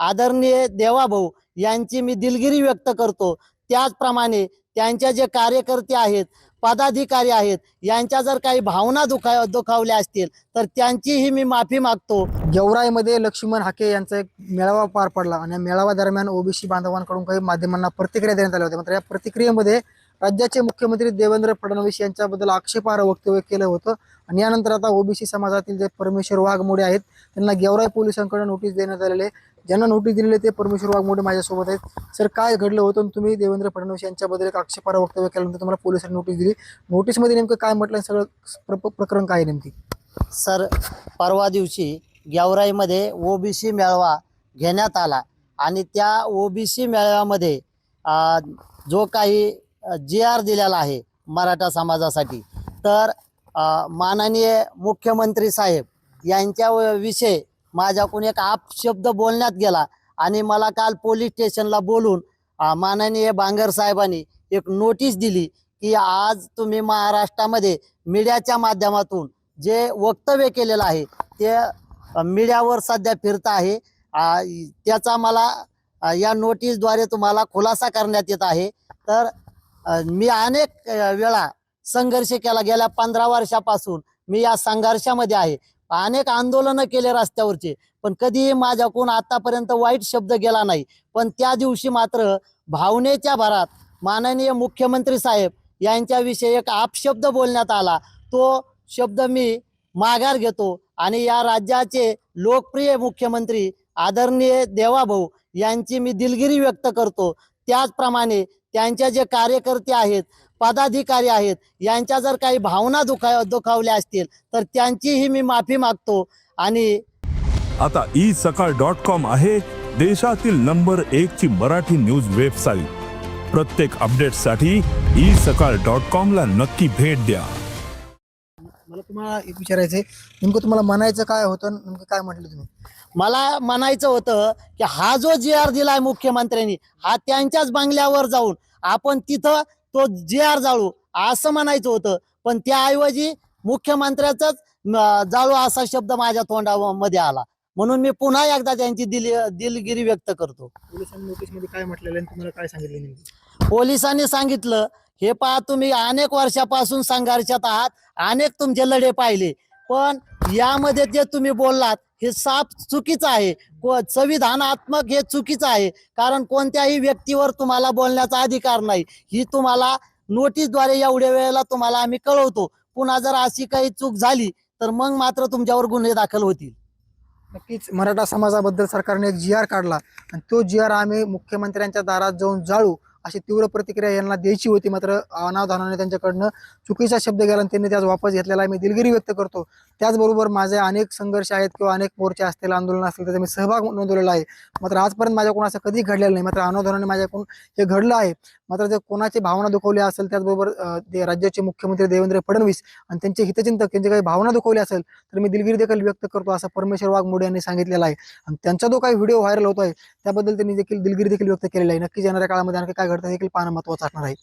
आदरणीय देवाभाऊ यांची मी दिलगिरी व्यक्त करतो. त्याचप्रमाणे त्यांच्या जे कार्यकर्ते आहेत पदाधिकारी आहेत यांच्या जर काही भावना दुखा दुखावल्या असतील तर त्यांचीही मी माफी मागतो. गेवराईमध्ये लक्ष्मण हाके यांचा एक मेळावा पार पडला आणि मेळावा दरम्यान ओबीसी बांधवांकडून काही माध्यमांना प्रतिक्रिया देण्यात आल्या होत्या. मात्र या प्रतिक्रियेमध्ये राज्याचे मुख्यमंत्री देवेंद्र फडणवीस यांच्याबद्दल आक्षेपार्ह वक्तव्य केलं होतं. आणि यानंतर आता ओबीसी समाजातील जे परमेश्वर वाघमोडे आहेत त्यांना गेवराई पोलिसांकडून नोटीस देण्यात आलेले ज्यांना नोटीस दिलेली ते परमेश्वर वाघमोडे माझ्यासोबत आहेत. सर काय घडलं होतं? आणि तुम्ही देवेंद्र फडणवीस यांच्याबद्दल एक आक्षेपार्ह वक्तव्य केल्यानंतर तुम्हाला पोलिसांनी नोटीस दिली. नोटीसमध्ये नेमकं काय म्हटलं सगळं प्र- प्रकरण काय नेमकी? सर परवा दिवशी गेवराईमध्ये ओबीसी मेळावा घेण्यात आला. आणि त्या ओबीसी मेळाव्यामध्ये जो काही जी आर दिलेला आहे मराठा समाजासाठी. तर माननीय मुख्यमंत्री साहेब यांच्या व- विषयी माझ्याकडून एक आपशब्द बोलण्यात गेला आणि मला काल पोलीस स्टेशनला बोलून माननीय बांगर साहेबांनी एक नोटीस दिली की आज तुम्ही महाराष्ट्रामध्ये मीडियाच्या माध्यमातून जे वक्तव्य केलेलं आहे ते मीडियावर सध्या फिरत आहे. त्याचा मला या नोटीसद्वारे तुम्हाला खुलासा करण्यात येत आहे. तर मी अनेक वेळा संघर्ष केला. गेल्या पंधरा वर्षापासून मी या संघर्षामध्ये आहे. अनेक आंदोलनं केले रस्त्यावरचे पण कधीही माझ्याकडून आतापर्यंत वाईट शब्द गेला नाही. पण त्या दिवशी मात्र भावनेच्या भरात माननीय मुख्यमंत्री साहेब यांच्याविषयी एक आपशब्द बोलण्यात आला. तो शब्द मी माघार घेतो आणि या राज्याचे लोकप्रिय मुख्यमंत्री आदरणीय देवाभाऊ यांची मी दिलगिरी व्यक्त करतो. त्याचप्रमाणे त्यांच्या जे कार्यकर्ते आहेत पदाधिकारी आहेत यांच्या जर काही भावना दुखा दुखावल्या असतील तर त्यांचीही मी माफी मागतो. आणि आता ई सकाळ डॉट कॉम आहे देशातील नंबर एक ची मराठी न्यूज वेबसाईट. प्रत्येक अपडेटसाठी ई सकाळ डॉट कॉम ला नक्की भेट द्या. तुम्हाला एक विचारायचंय नेमकं तुम्हाला म्हणायचं काय होतं नेमकं काय म्हटलं तुम्ही? मला म्हणायचं होतं की हा जो जी आर दिलाय मुख्यमंत्र्यांनी हा त्यांच्याच बंगल्यावर जाऊन आपण तिथं तो जी आर जाळू असं म्हणायचं होतं. पण त्याऐवजी मुख्यमंत्र्याच जाळू असा शब्द माझ्या तोंडामध्ये आला. म्हणून मी पुन्हा एकदा त्यांची दिल दिलगिरी व्यक्त करतो. पोलिसांनी नोटीसमध्ये काय म्हटलेलं आहे आणि तुम्हाला काय सांगितलं नेमकं? पोलिसांनी सांगितलं हे पहा तुम्ही अनेक वर्षापासून संघर्षात आहात अनेक तुमचे लढे पाहिले पण यामध्ये जे तुम्ही बोललात हे साफ चुकीचं आहे. संविधानात्मक हे चुकीचं आहे कारण कोणत्याही व्यक्तीवर तुम्हाला बोलण्याचा अधिकार नाही. ही तुम्हाला नोटीसद्वारे एवढ्या वेळेला तुम्हाला आम्ही कळवतो. पुन्हा जर अशी काही चूक झाली तर मग मात्र तुमच्यावर गुन्हे दाखल होतील. नक्कीच मराठा समाजाबद्दल सरकारने एक जी आर काढला. आणि तो जी आर आम्ही मुख्यमंत्र्यांच्या दारात जाऊन जाळू अशी तीव्र प्रतिक्रिया यांना द्यायची होती. मात्र अनावधानाने त्यांच्याकडनं चुकीचा शब्द गेला आणि त्यांनी त्याच वापस घेतलेला आहे. मी दिलगिरी व्यक्त करतो. त्याचबरोबर माझे अनेक संघर्ष आहेत किंवा अनेक मोर्चे असतील आंदोलन असतील त्याचा मी सहभाग नोंदवलेला आहे. मात्र आजपर्यंत माझ्याकडून असं कधी घडलेलं नाही. मात्र अनावधानाने माझ्याकडून हे घडलं आहे. मात्र जर कोणाची भावना दुखवली असेल त्याचबरोबर ते राज्याचे मुख्यमंत्री देवेंद्र फडणवीस आणि त्यांचे हितचिंतक त्यांची काही भावना दुखवली असेल तर मी दिलगिरी देखील व्यक्त करतो असं परमेश्वर वाघमोडे यांनी सांगितलेलं आहे. आणि त्यांचा जो काही व्हिडिओ व्हायरल होतो आहे त्याबद्दल त्यांनी देखील दिलगिरी देखील व्यक्त केलेला आहे. नक्कीच येणाऱ्या काळामध्ये आणखी काय घडतं देखील पाहणं महत्वाचं असणार आहे.